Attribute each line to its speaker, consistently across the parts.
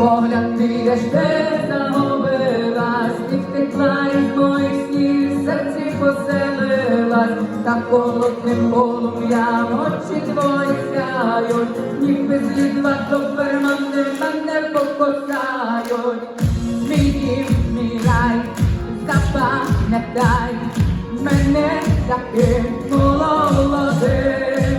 Speaker 1: погляд підеш, де загубилась, і втекла із моїх снів, серці поселилась, та холодним полум'ям очі твої сяють, ніби злідва допермани мене покосають. Мій дім, мій рай, запам'ятай мене таким молодим,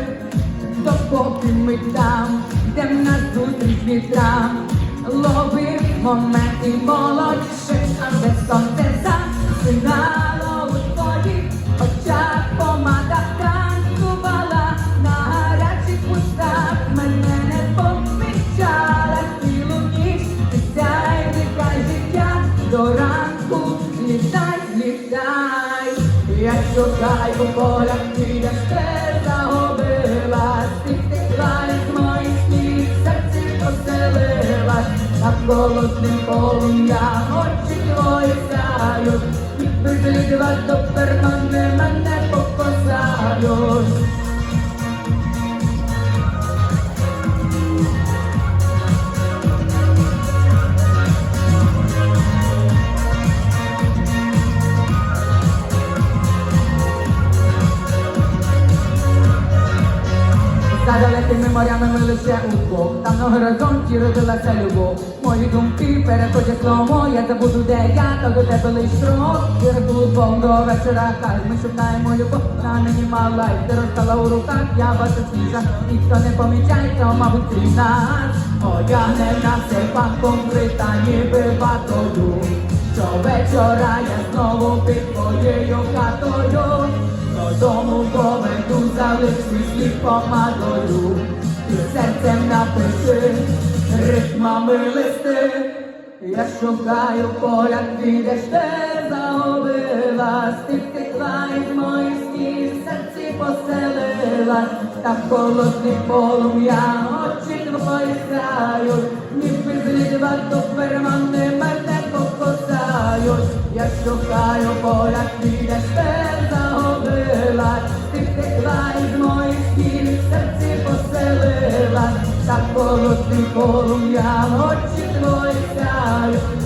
Speaker 1: допоки ми там, де нас зустріч вітрам, ловив моменти молодших, але сонце засинало у твоїх очах, помада танцювала на гарячих пустах, мене не помічала цілу ніч, ти сяй, нехай життя до ранку, злітай, злітай, я шукаю поля, ти я ще над холодним полум'ям очі твої сяють, злідва тепер мене, мене покосають. Далекими морями ми лише удвох Там на горизонті родилася любов. Мої думки переходять слово Я забуду, де я, та до тебе лиш крок Переблудом до вечора Хай ми шукаємо любов. На мені мала й ти розстала у руках. Я бачу свіжа, ніхто не помічає То, мабуть, крізь нас. Одягне на себе покрита ніби ватою Щовечора я знову під твоєю хатою. Додому поведу, залиш свій помадою, і серцем напиши ритмами листи. Я шукаю поля, підеш, де загубилась, ти втекла із моїх снів, в серці поселилась, та холодний полум'я, очі твої сяють, ніби злідва до пермани мене покосають. Я шукаю поля, підеш, де Жовтим полум'ям очі твої сяють.